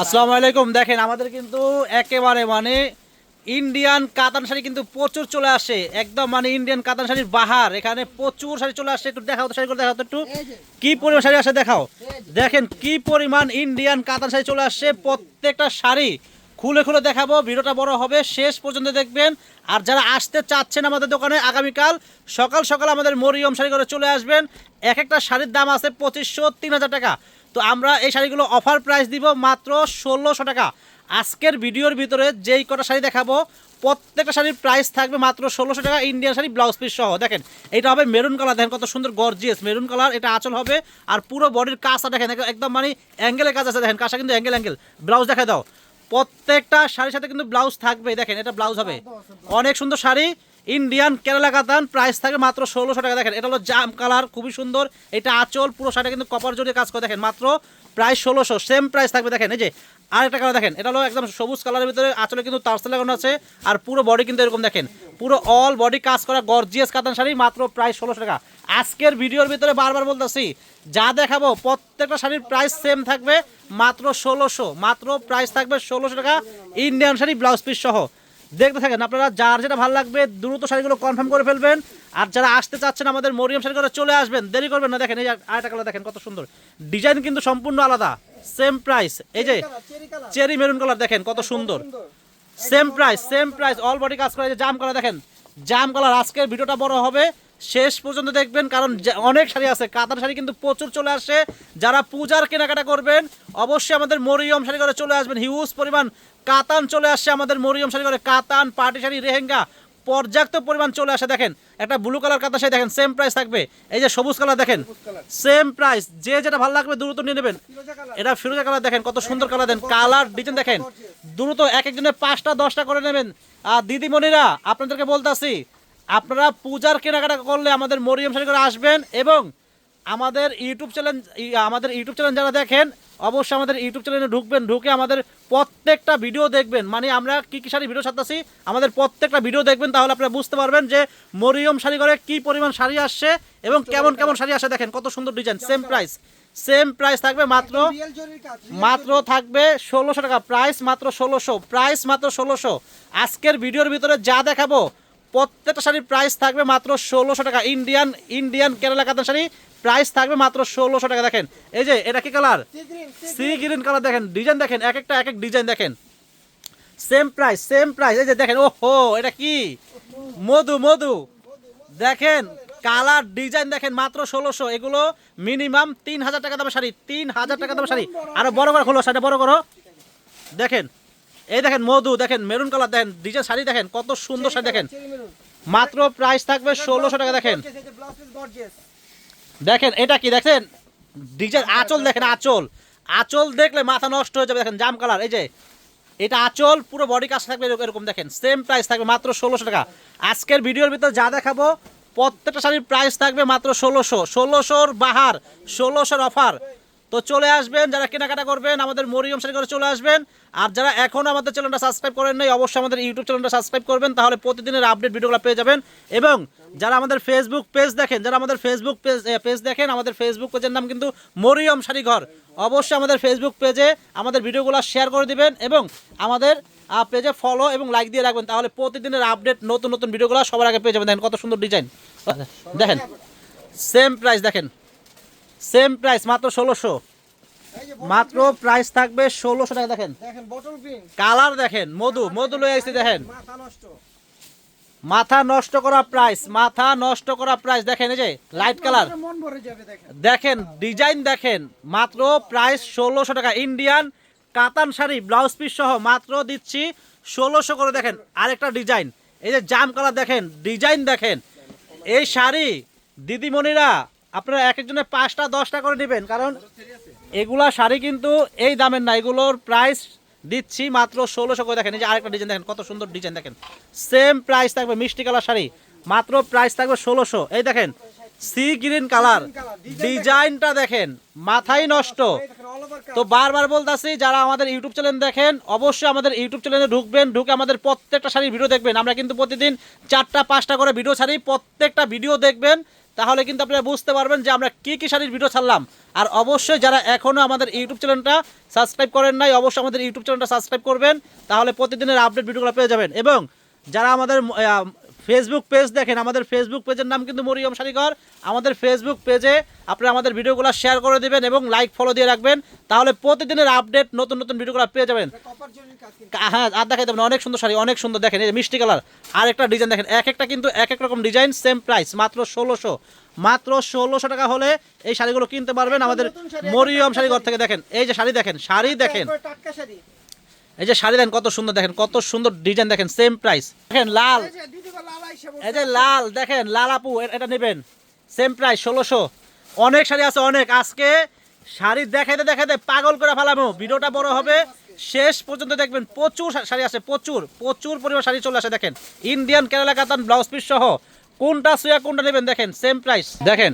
আসসালামু আলাইকুম। দেখেন আমাদের কিন্তু একেবারে মানে ইন্ডিয়ান কাতান শাড়ি কিন্তু প্রচুর চলে আসে। একদম মানে ইন্ডিয়ান কাতান শাড়ির বাহার। এখানে প্রচুর শাড়ি চলে আসে। একটু দেখাও তো শাড়িগুলো দেখাও তো একটু। কি পরিমাণ শাড়ি আসে দেখাও। দেখেন কি পরিমাণ ইন্ডিয়ান কাতান শাড়ি চলে আসছে প্রত্যেকটা শাড়ি খুলে খুলে দেখাবো। ভিডিওটা বড় হবে। শেষ পর্যন্ত দেখবেন। আর যারা আসতে চাচ্ছেন আমাদের দোকানে আগামীকাল সকাল সকাল আমাদের মরিয়ম শাড়ি করে চলে আসবেন। এক একটা শাড়ির দাম আছে পঁচিশশো তিন হাজার টাকা। তো আমরা এই শাড়িগুলো অফার প্রাইস দিব মাত্র ষোলোশো টাকা। আজকের ভিডিওর ভিতরে যেই কটা শাড়ি দেখাবো, প্রত্যেকটা শাড়ির প্রাইস থাকবে মাত্র ষোলোশো টাকা ইন্ডিয়ান শাড়ি ব্লাউজ পিস সহ। দেখেন, এটা হবে মেরুন কালার দেখেন কত সুন্দর গর্জিয়াস মেরুন কালার এটা আঁচল হবে। আর পুরো বডির কাজটা দেখেন একদম মানে অ্যাঙ্গেলের কাজ আছে, দেখেন কাজটা কিন্তু অ্যাঙ্গেল অ্যাঙ্গেল ব্লাউজ দেখা দাও। প্রত্যেকটা শাড়ির সাথে কিন্তু ব্লাউজ থাকবে দেখেন, এটা ব্লাউজ হবে। অনেক সুন্দর শাড়ি। ইন্ডিয়ান কেরালা কাতান প্রাইস থাকে মাত্র ষোলোশো টাকা। দেখেন, এটা হলো জাম কালার খুবই সুন্দর। এটা আঁচল, পুরো শাড়িটা কিন্তু কপার জড়িয়ে কাজ করে। দেখেন, মাত্র প্রাইস ষোলোশো সেম প্রাইস থাকবে। দেখেন, এই যে আর একটা কালার দেখেন, এটা হলো একদম সবুজ কালারের ভিতরে আঁচলে কিন্তু তারসেল লাগানো আছে। আর পুরো বডি কিন্তু এরকম দেখেন, পুরো অল বডি কাজ করা গর্জিয়াস কাতান শাড়ি, মাত্র প্রায় ষোলোশো টাকা। আজকের ভিডিওর ভিতরে বারবার বলতেছি, যা দেখাবো, প্রত্যেকটা শাড়ির প্রাইস সেম থাকবে, মাত্র ষোলোশো, মাত্র প্রাইস থাকবে ষোলোশো টাকা। ইন্ডিয়ান শাড়ি ব্লাউজ পিস সহ। দেখতে থাকেন, আপনারা যার যেটা ভালো লাগবে দ্রুত শাড়িগুলো কনফার্ম করে ফেলবেন। আর যারা আসতে চাচ্ছেন আমাদের মরিয়ম শাড়ি করে চলে আসবেন, দেরি করবেন না। দেখেন, এই আরেকটা কালার দেখেন, কত সুন্দর। ডিজাইন কিন্তু সম্পূর্ণ আলাদা সেম প্রাইস এই যে চেরি মেরুন কালার দেখেন, কত সুন্দর। Same price same price all body কাজ করে। জাম কালার দেখেন, জাম কালার আজকের ভিডিওটা বড় হবে, শেষ পর্যন্ত দেখবেন, কারণ অনেক শাড়ি আছে, কাতার শাড়ি কিন্তু প্রচুর চলে আসে। যারা পূজার কেনাকাটা করবেন, অবশ্যই আমাদের মরিয়ম শাড়ি করে চলে আসবেন। হিউজ পরিমাণ কাতান চলে আসছে আমাদের মরিয়ম শাড়ি করে কাতান পার্টি শাড়ি রেহেঙ্গা পর্যাপ্ত পরিমাণ চলে আসে দেখেন। একটা ব্লু কালার কাতার শাড়ি দেখেন সেম প্রাইস থাকবে। এই যে সবুজ কালার দেখেন সেম প্রাইস যে যেটা ভালো লাগবে দ্রুত নিয়ে নেবেন। এটা ফিরোজা কালার দেখেন কত সুন্দর কালার দেন কালার ডিজাইন দেখেন। দ্রুত এক একজনের পাঁচটা দশটা করে নেবেন। আর দিদিমণিরা আপনাদেরকে বলতেছি আপনারা পূজার কেনাকাটা করলে আমাদের মরিয়ম শাড়ি করে আসবেন এবং আমাদের ইউটিউব চ্যানেল আমাদের ইউটিউব চ্যানেল যারা দেখেন অবশ্যই আমাদের ইউটিউব চ্যানেলে ঢুকবেন ঢুকে আমাদের প্রত্যেকটা ভিডিও দেখবেন। মানে আমরা কি কি শাড়ি ভিডিও ছাড়তেছি আমাদের প্রত্যেকটা ভিডিও দেখবেন তাহলে আপনারা বুঝতে পারবেন যে মরিয়ম শাড়ি করে কি পরিমাণ শাড়ি আসছে এবং কেমন কেমন শাড়ি আসে দেখেন কত সুন্দর design same price same price থাকবে মাত্র মাত্র থাকবে ষোলোশো টাকা প্রাইস মাত্র ষোলোশো প্রাইস মাত্র ষোলোশো। আজকের ভিডিওর ভিতরে যা দেখাবো প্রত্যেকটা শাড়ির প্রাইস থাকবে মাত্র ষোলোশো টাকা ইন্ডিয়ান ইন্ডিয়ান কেরালা কাতান শাড়ি প্রাইস থাকবে মাত্র ষোলোশো টাকা, দেখেন। এই যে, এটা কি কালার? সি গ্রিন কালার, দেখেন। ডিজাইন দেখেন, এক একটা, এক এক ডিজাইন দেখেন। Same price same price. এই যে, দেখেন, ওহো, এটা কি? মধু মধু। দেখেন, কালার, ডিজাইন দেখেন, মাত্র ষোলোশো। এগুলো মিনিমাম তিন হাজার টাকা দামের শাড়ি, তিন হাজার টাকা দামের শাড়ি। আরও বড় করে খোলো, শাড়িটা বড় করো। দেখেন, এই দেখেন, মধু, দেখেন, মেরুন কালার, দেখেন, ডিজাইন শাড়ি দেখেন, কত সুন্দর শাড়ি দেখেন। মাত্র প্রাইস থাকবে ষোলোশো টাকা, দেখেন। দেখেন, এটা কি দেখেন ডিজাইন আঁচল দেখেন, আঁচল। আঁচল দেখলে মাথা নষ্ট হয়ে যাবে। দেখেন, জাম কালার, এই যে। এটা আঁচল, পুরো বডি কাজ থাকবে এরকম- দেখেন। সেম প্রাইস থাকবে মাত্র ষোলোশো টাকা। আজকের ভিডিওর ভিতরে যা দেখাবো, প্রত্যেকটা শাড়ির প্রাইস থাকবে মাত্র ষোলোশো। ষোলোশোর বাহার, ষোলোশোর অফার তো চলে আসবেন, যারা কেনাকাটা করবেন, আমাদের মরিয়ম শাড়ি করে চলে আসবেন। আর যারা এখনও আমাদের চ্যানেলটা সাবস্ক্রাইব করেন নাই, অবশ্যই আমাদের ইউটিউব চ্যানেলটা সাবস্ক্রাইব করবেন, তাহলে প্রতিদিনের আপডেট ভিডিওগুলো পেয়ে যাবেন। এবং যারা আমাদের ফেসবুক পেজ দেখেন, যারা আমাদের ফেসবুক পেজ পেজ দেখেন, আমাদের ফেসবুক পেজের নাম কিন্তু মরিয়ম শাড়ি ঘর অবশ্যই আমাদের ফেসবুক পেজে আমাদের ভিডিওগুলো শেয়ার করে দিবেন এবং আমাদের পেজে ফলো এবং লাইক দিয়ে রাখবেন। তাহলে প্রতিদিনের আপডেট নতুন নতুন ভিডিওগুলো সবার আগে পেয়ে যাবেন। দেখেন কত সুন্দর ডিজাইন দেখেন সেম প্রাইস দেখেন। সেম প্রাইস মাত্র ষোলোশো। মাত্র প্রাইস থাকবে ষোলোশো টাকা দেখেন। কালার দেখেন মধু মধু লয়ে আসছে দেখেন। মাথা নষ্ট। করা প্রাইস মাথা নষ্ট করা প্রাইস দেখেন এই যে লাইট কালার দেখেন। ডিজাইন দেখেন মাত্র প্রাইস ষোলোশো টাকা। ইন্ডিয়ান কাতান শাড়ি ব্লাউজ পিস সহ মাত্র দিচ্ছি ষোলোশো করে দেখেন আরেকটা ডিজাইন এই যে জাম কালার দেখেন ডিজাইন দেখেন। এই শাড়ি দিদিমণিরা আপনারা এক একজনের পাঁচটা, দশটা করে নেবেন, কারণ এগুলা শাড়ি কিন্তু এই দামের না, এগুলোর প্রাইস দিচ্ছি মাত্র ষোলোশো করে। দেখেন, এই যে আরেকটা ডিজাইন দেখেন কত সুন্দর ডিজাইন দেখেন। সেম প্রাইস থাকবে মিষ্টি কালার শাড়ি, মাত্র প্রাইস থাকবে ষোলোশো। এই দেখেন সি গ্রিন কালার ডিজাইনটা দেখেন মাথাই নষ্ট। তো বারবার বলতাছি, যারা আমাদের ইউটিউব চ্যানেল দেখেন, অবশ্যই আমাদের ইউটিউব চ্যানেলে ঢুকবেন, ঢুকে আমাদের প্রত্যেকটা শাড়ির ভিডিও দেখবেন। আমরা কিন্তু প্রতিদিন চারটা, পাঁচটা করে ভিডিও ছাড়ি, প্রত্যেকটা ভিডিও দেখবেন। তাহলে কিন্তু আপনারা বুঝতে পারবেন যে আমরা কী কী শাড়ির ভিডিও ছাড়লাম। আর অবশ্যই যারা এখনও আমাদের ইউটিউব চ্যানেলটা সাবস্ক্রাইব করেন নাই, অবশ্যই আমাদের ইউটিউব চ্যানেলটা সাবস্ক্রাইব করবেন, তাহলে প্রতিদিনের আপডেট ভিডিওগুলো পেয়ে যাবেন। এবং যারা আমাদের ফেসবুক পেজ দেখেন আমাদের ফেসবুক পেজের নাম কিন্তু মরিয়ম শাড়িঘর আমাদের ফেসবুক পেজে আপনারা আমাদের ভিডিওগুলো শেয়ার করে দিবেন এবং লাইক ফলো দিয়ে রাখবেন। তাহলে প্রতিদিনের আপডেট নতুন নতুন ভিডিওগুলো পেয়ে যাবেন। হ্যাঁ আর দেখাই দেবেন অনেক সুন্দর শাড়ি অনেক সুন্দর। দেখেন এই যে মিষ্টি কালার আর একটা ডিজাইন দেখেন এক একটা কিন্তু এক এক রকম ডিজাইন সেম প্রাইস মাত্র ষোলোশো। মাত্র ষোলোশো টাকা হলে এই শাড়িগুলো কিনতে পারবেন আমাদের মরিয়ম শাড়িঘর থেকে। দেখেন এই যে শাড়ি দেখেন শাড়ি দেখেন। এই যে শাড়ি দেখেন কত সুন্দর দেখেন কত সুন্দর ডিজাইন দেখেন সেম প্রাইস দেখেন লাল। এই যে লাল দেখেন লাল আপু এটা নেবেন। সেম প্রাইস ষোলোশো। অনেক শাড়ি আছে অনেক। আজকে শাড়ি দেখাইতে দেখাইতে পাগল করে ফেলামো। ভিডিওটা বড় হবে। শেষ পর্যন্ত দেখবেন প্রচুর শাড়ি আছে প্রচুর প্রচুর পরিমাণ শাড়ি চলে আসে দেখেন। ইন্ডিয়ান কেরালা কাতান ব্লাউজ পিস সহ। কোনটা সুয়া কোনটা নেবেন দেখেন সেম প্রাইস দেখেন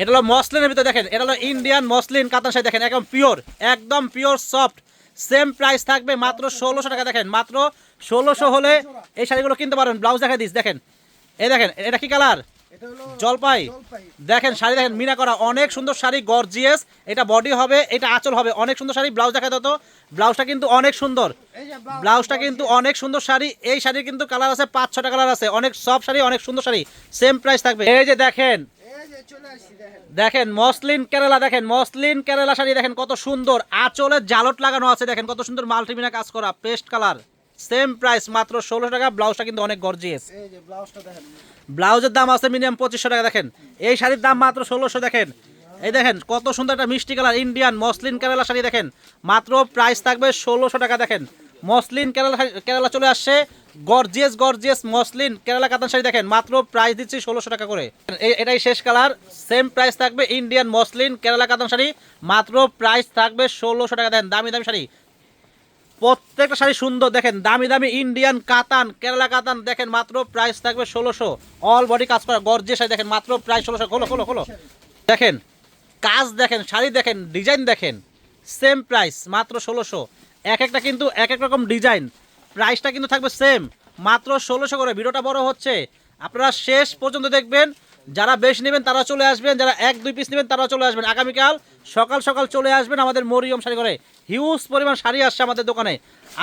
এটা হলো মসলিনের ভিতরে দেখেন এটা হলো ইন্ডিয়ান মসলিন কাতান শাড়ি দেখেন একদম পিওর একদম পিওর সফট সেম প্রাইস থাকবে মাত্র ষোলোশো টাকা দেখেন মাত্র ষোলোশো হলে এই শাড়িগুলো কিনতে পারবেন ব্লাউজ দেখা দিস দেখেন। এই দেখেন এটা কি কালার জলপাই। দেখেন শাড়ি দেখেন মিনা করা অনেক সুন্দর শাড়ি গর্জিয়াস এটা বডি হবে এটা আঁচল হবে অনেক সুন্দর শাড়ি ব্লাউজ দেখা তো। ব্লাউজটা কিন্তু অনেক সুন্দর। ব্লাউজটা কিন্তু অনেক সুন্দর শাড়ি এই শাড়ির কিন্তু কালার আছে পাঁচ ছটা কালার আছে অনেক সব শাড়ি অনেক সুন্দর শাড়ি সেম প্রাইস থাকবে। এই যে দেখেন দেখেন মসলিন কেরালা দেখেন মসলিন কেরালা শাড়ি দেখেন কত সুন্দর। আঁচলের জালট লাগানো আছে দেখেন কত সুন্দর মাল্টিমিনা কাজ করা পেস্ট কালার। সেম প্রাইস মাত্র ষোলোশো টাকা ব্লাউজটা কিন্তু অনেক গর্জিয়াস ব্লাউজের দাম আছে মিনিমাম পঁচিশশো টাকা দেখেন। এই শাড়ির দাম মাত্র ষোলোশো দেখেন। এই দেখেন কত সুন্দর একটা মিষ্টি colour Indian muslin Kerala sari দেখেন। মাত্র প্রাইস থাকবে ষোলোশো টাকা দেখেন। মসলিন কেরালা কেরালা চলে আসছে গর্জিয়াস গর্জিয়াস মসলিন কেরালা কাতান শাড়ি দেখেন, মাত্র প্রাইস দিচ্ছি ষোলোশো টাকা করে। এটাই শেষ কালার সেম প্রাইস থাকবে ইন্ডিয়ান মসলিন কেরালা কাতান শাড়ি, মাত্র প্রাইস থাকবে ষোলোশো টাকা। দেখেন, দামি দামি শাড়ি। প্রত্যেকটা শাড়ি সুন্দর, দেখেন, দামি দামি ইন্ডিয়ান কাতান কেরালা কাতান দেখেন, মাত্র প্রাইস থাকবে ষোলোশো। অল বডি কাজ করা গর্জে শাড়ি, দেখেন, মাত্র প্রাইস ষোলোশো। খোলো খোলো খোলো। দেখেন, কাজ দেখেন, শাড়ি দেখেন ডিজাইন দেখেন সেম প্রাইস মাত্র ষোলোশো। এক একটা কিন্তু এক এক রকম ডিজাইন প্রাইসটা কিন্তু থাকবে সেম মাত্র ষোলোশো করে। ভিডিওটা বড় হচ্ছে। আপনারা শেষ পর্যন্ত দেখবেন। যারা বেশি নেবেন তারা চলে আসবেন। যারা এক, দুই পিস নেবেন তারা চলে আসবেন। আগামীকাল সকাল সকাল চলে আসবেন আমাদের মরিয়ম শাড়ি ঘরে। হিউজ পরিমাণ শাড়ি আসছে আমাদের দোকানে।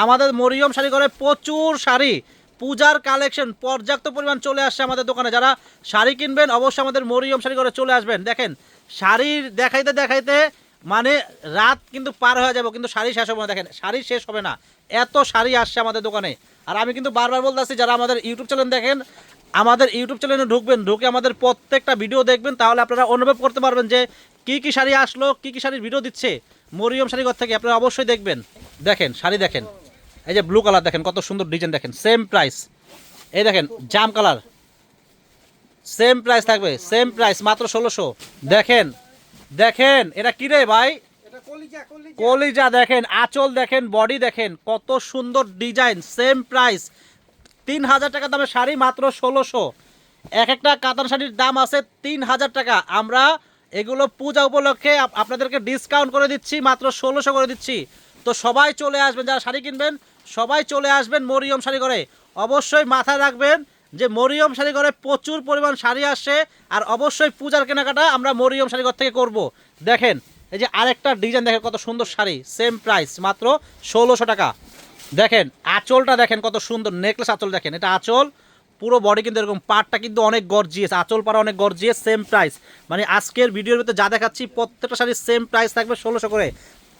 আমাদের মরিয়ম শাড়ি ঘরে প্রচুর শাড়ি। পূজার কালেকশন পর্যাপ্ত পরিমাণ চলে আসছে আমাদের দোকানে। যারা শাড়ি কিনবেন, অবশ্যই আমাদের মরিয়ম শাড়ি ঘরে চলে আসবেন। দেখেন শাড়ির দেখাইতে দেখাইতে মানে রাত কিন্তু পার হয়ে যাবে, কিন্তু শাড়ি শেষ হবে না। দেখেন, শাড়ি শেষ হবে না। এত শাড়ি আসছে আমাদের দোকানে। আর আমি কিন্তু বারবার বলতে আসছি যারা আমাদের ইউটিউব চ্যানেল দেখেন, আমাদের ইউটিউব চ্যানেলে ঢুকবেন, ঢুকে আমাদের প্রত্যেকটা ভিডিও দেখবেন, তাহলে আপনারা অনুভব করতে পারবেন যে কি কি শাড়ি আসলো, কি কি শাড়ির ভিডিও দিচ্ছে। মরিয়ম শাড়িঘর থেকে আপনারা অবশ্যই দেখবেন। দেখেন, শাড়ি দেখেন। এই যে ব্লু কালার দেখেন, কত সুন্দর ডিজাইন দেখেন। সেম প্রাইস এই দেখেন, জাম কালার সেম প্রাইস থাকবে সেম প্রাইস মাত্র ষোলোশো। দেখেন দেখেন এটা কি রে ভাই? এটা কলিজা কলিজা। কলিজা দেখেন আঁচল দেখেন বডি দেখেন কত সুন্দর ডিজাইন সেম প্রাইস তিন হাজার টাকা দামের শাড়ি মাত্র ষোলোশো। এক একটা কাতান শাড়ির দাম আছে তিন হাজার টাকা। আমরা এগুলো পূজা উপলক্ষে আপনাদেরকে ডিসকাউন্ট করে দিচ্ছি মাত্র ষোলোশো করে দিচ্ছি। তো সবাই চলে আসবেন যারা শাড়ি কিনবেন সবাই চলে আসবেন মরিয়ম শাড়ি করে অবশ্যই মাথায় রাখবেন যে মরিয়ম শাড়ি ঘরে প্রচুর পরিমাণ শাড়ি আসছে আর অবশ্যই পূজার কেনাকাটা আমরা মরিয়ম শাড়ি ঘর থেকে করব। দেখেন, এই যে আরেকটা ডিজাইন দেখেন কত সুন্দর শাড়ি সেম প্রাইস মাত্র ষোলোশো টাকা। দেখেন, আঁচলটা দেখেন কত সুন্দর নেকলেস আঁচল দেখেন, এটা আঁচল, পুরো বডি কিন্তু এরকম, পাটটা কিন্তু অনেক গর্জিয়াস আঁচল পাড়া অনেক গর্জিয়াস সেম প্রাইস মানে আজকের ভিডিওর ভিতরে যা দেখাচ্ছি, প্রত্যেকটা শাড়ির সেম প্রাইস থাকবে ষোলোশো করে।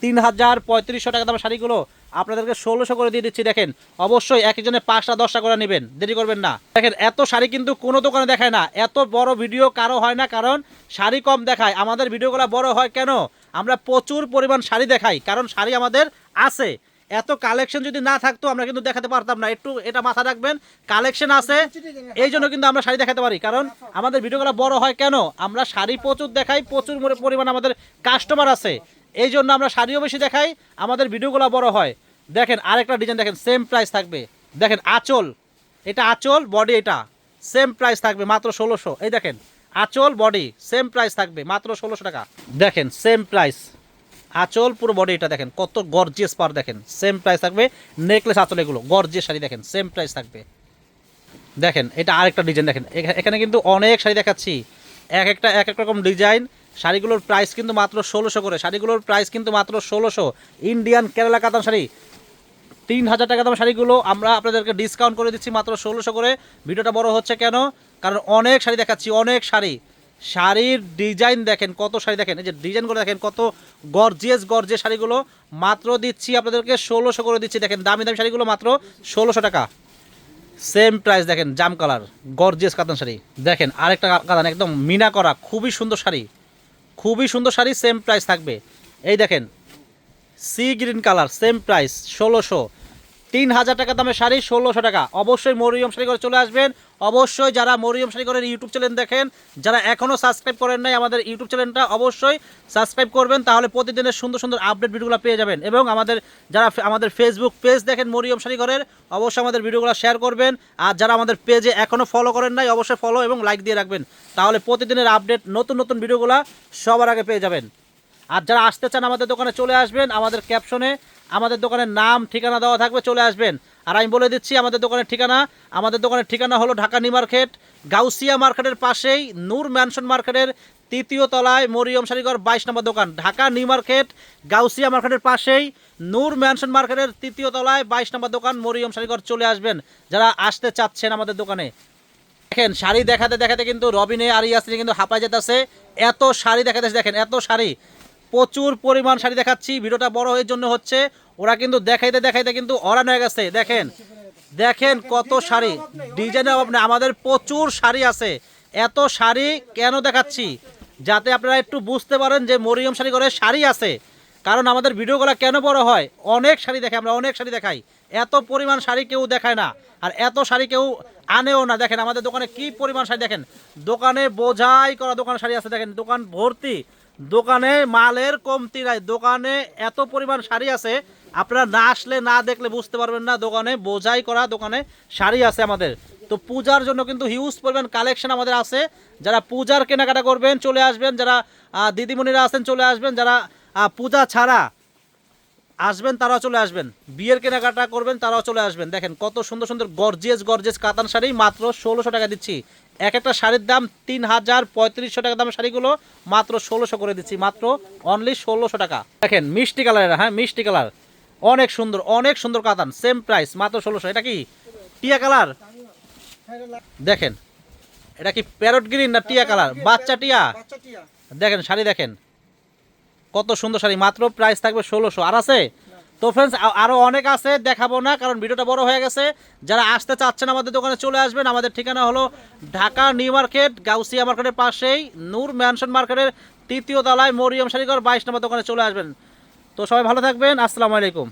তিন হাজার পঁয়ত্রিশশো টাকা দামের শাড়িগুলো আপনাদেরকে ষোলোশো করে দিয়ে দিচ্ছি, দেখেন। অবশ্যই এক একজনে পাঁচটা, দশটা করে নেবেন। দেরি করবেন না। দেখেন, এত শাড়ি কিন্তু কোনো দোকানে দেখায় না। এত বড় ভিডিও কারও হয় না, কারণ শাড়ি কম দেখায়। আমাদের ভিডিওগুলো বড় হয় কেন? আমরা প্রচুর পরিমাণ শাড়ি দেখাই, কারণ শাড়ি আমাদের আছে। এত কালেকশন যদি না থাকতো, আমরা কিন্তু দেখাতে পারতাম না। একটু এটা মাথা রাখবেন কালেকশন আছে, এই জন্য কিন্তু আমরা শাড়ি দেখাতে পারি। কারণ আমাদের ভিডিওগুলো বড় হয় কেন? আমরা শাড়ি প্রচুর দেখাই, প্রচুর পরিমাণ আমাদের কাস্টমার আছে। এই জন্য আমরা শাড়িও বেশি দেখাই, আমাদের ভিডিওগুলো বড় হয়। দেখেন আরেকটা ডিজাইন দেখেন সেম প্রাইস থাকবে। দেখেন আঁচল, এটা আঁচল বডি এটা সেম প্রাইস থাকবে মাত্র ষোলোশো। এই দেখেন, আঁচল বডি সেম প্রাইস থাকবে মাত্র ষোলোশো টাকা। দেখেন সেম প্রাইস আঁচল, পুরো বডি এটা দেখেন, কত গর্জিয়াস পার দেখেন সেম প্রাইস থাকবে। নেকলেস আঁচল এগুলো গর্জিয়াস শাড়ি দেখেন সেম প্রাইস থাকবে। দেখেন, এটা আরেকটা ডিজাইন দেখেন এখানে কিন্তু অনেক শাড়ি দেখাচ্ছি। এক একটা, এক এক রকম ডিজাইন শাড়িগুলোর প্রাইস কিন্তু মাত্র ষোলোশো করে। শাড়িগুলোর প্রাইস কিন্তু মাত্র ষোলোশো। ইন্ডিয়ান কেরালা কাতান শাড়ি। তিন হাজার টাকা দাম শাড়িগুলো আমরা আপনাদেরকে ডিসকাউন্ট করে দিচ্ছি মাত্র ষোলোশো করে। ভিডিওটা বড় হচ্ছে কেন? কারণ অনেক শাড়ি দেখাচ্ছি, অনেক শাড়ি। শাড়ির ডিজাইন দেখেন, কত শাড়ি দেখেন, এই যে ডিজাইনগুলো দেখেন, কত গর্জিয়াস গর্জিয়াস শাড়িগুলো। মাত্র দিচ্ছি আপনাদেরকে ষোলোশো করে দিচ্ছি। দেখেন, দামি দামি শাড়িগুলো মাত্র ষোলোশো টাকা। সেম প্রাইস দেখেন, জাম কালার গর্জিয়াস কাতান শাড়ি। দেখেন, আরেকটা কাতান, একদম মিনা করা, খুবই সুন্দর শাড়ি। খুবই সুন্দর শাড়ি সেম প্রাইস থাকবে। এই দেখেন sea green colour same price ষোলোশো। তিন হাজার টাকা দামের শাড়ি, ষোলোশো টাকা। অবশ্যই মরিয়ম শাড়ি করে চলে আসবেন। অবশ্যই যারা মরিয়ম শাড়ি করেন ইউটিউব চ্যানেল দেখেন, যারা এখনও সাবস্ক্রাইব করেন নাই, আমাদের ইউটিউব চ্যানেলটা অবশ্যই সাবস্ক্রাইব করবেন, তাহলে প্রতিদিনের সুন্দর সুন্দর আপডেট ভিডিওগুলো পেয়ে যাবেন। এবং আমাদের যারা আমাদের ফেসবুক পেজ দেখেন মরিয়ম শাড়ি ঘরের অবশ্যই আমাদের ভিডিওগুলো শেয়ার করবেন। আর যারা আমাদের পেজে এখনও ফলো করেন নাই, অবশ্যই ফলো এবং লাইক দিয়ে রাখবেন। তাহলে প্রতিদিনের আপডেট নতুন নতুন ভিডিওগুলো সবার আগে পেয়ে যাবেন। আর যারা আসতে চান আমাদের দোকানে চলে আসবেন, আমাদের ক্যাপশনে আমাদের দোকানের নাম, ঠিকানা দেওয়া থাকবে, চলে আসবেন। আর আমি বলে দিচ্ছি, আমাদের দোকানের ঠিকানা, আমাদের দোকানের ঠিকানা হলো ঢাকা নিউ মার্কেট, গাউসিয়া মার্কেটের পাশেই নূর ম্যানশন মার্কেটের তৃতীয় তলায় মরিয়ম শাড়িঘর বাইশ নম্বর দোকান। ঢাকা নিউ মার্কেট, গাউসিয়া মার্কেটের পাশেই নূর ম্যানশন মার্কেটের তৃতীয় তলায় বাইশ নম্বর দোকান মরিয়ম শাড়িঘর চলে আসবেন। যারা আসতে চাচ্ছেন আমাদের দোকানে। দেখেন, শাড়ি দেখাতে দেখাতে কিন্তু রবিনে আর ইয়াসিনে কিন্তু হাঁপায় যেতেছে। এত শাড়ি দেখাতে, দেখেন, এত শাড়ি। প্রচুর পরিমাণ শাড়ি দেখাচ্ছি। ভিডিওটা বড় হয়ে জন্য হচ্ছে, ওরা কিন্তু দেখাইতে দেখাইতে কিন্তু অরান হয়ে গেছে। দেখেন দেখেন কত শাড়ি। ডিজাইনের অভাব নেই, আমাদের প্রচুর শাড়ি আছে। এত শাড়ি কেন দেখাচ্ছি? যাতে আপনারা একটু বুঝতে পারেন যে মরিয়ম শাড়ি করে শাড়ি আছে। কারণ আমাদের ভিডিওগুলো কেন বড় হয়? অনেক শাড়ি দেখাই, আমরা অনেক শাড়ি দেখাই। এত পরিমাণ শাড়ি কেউ দেখায় না। আর এত শাড়ি কেউ আনেও না। দেখেন, আমাদের দোকানে কি পরিমাণ শাড়ি দেখেন? দোকানে বোঝাই করা দোকান শাড়ি আছে। দেখেন, দোকান ভর্তি। দোকানে মালের কমতি নাই। দোকানে এত পরিমাণ শাড়ি আছে, আপনারা না আসলে না দেখলে বুঝতে পারবেন না। দোকানে বোঝাই করা দোকানে শাড়ি আছে আমাদের। তো পূজার জন্য কিন্তু হিউজ পরিমাণ কালেকশন আমাদের আছে। যারা পূজার কেনাকাটা করবেন, চলে আসবেন। যারা দিদিমণিরা আছেন, চলে আসবেন। যারা পূজা ছাড়া আসবেন, তারাও চলে আসবেন। বিয়ের কেনাকাটা করবেন, তারাও চলে আসবেন। দেখেন কত সুন্দর সুন্দর গর্জিয়াস গর্জিয়াস কাতান শাড়ি। মাত্র ষোলোশো টাকা দিচ্ছি। এক একটা শাড়ির দাম তিন হাজার পঁয়ত্রিশশো টাকা দামের শাড়িগুলো মাত্র ষোলোশো করে দিচ্ছি, মাত্র অনলি ষোলোশো টাকা। দেখেন, মিষ্টি কালারের হ্যাঁ মিষ্টি কালার। অনেক সুন্দর অনেক সুন্দর কাতান সেম প্রাইস মাত্র ষোলোশো। এটা কি টিয়া কালার? দেখেন, এটা কি প্যারট গ্রিন না টিয়া কালার? বাচ্চা টিয়া? দেখেন, শাড়ি দেখেন। কত সুন্দর শাড়ি, মাত্র প্রাইস থাকবে ষোলোশো। আর আছে? তো ফ্রেন্ডস আরও অনেক আছে, দেখাবো না, কারণ ভিডিওটা বড় হয়ে গেছে। যারা আসতে চাচ্ছেন আমাদের দোকানে চলে আসবেন, আমাদের ঠিকানা হলো ঢাকা নিউ মার্কেট, গাউসিয়া মার্কেটের পাশেই, নূর ম্যানশন মার্কেটের তৃতীয় তলায় মরিয়ম শাড়িঘর বাইশ নম্বর দোকানে চলে আসবেন। তো সবাই ভালো থাকবেন, আসসালামু আলাইকুম।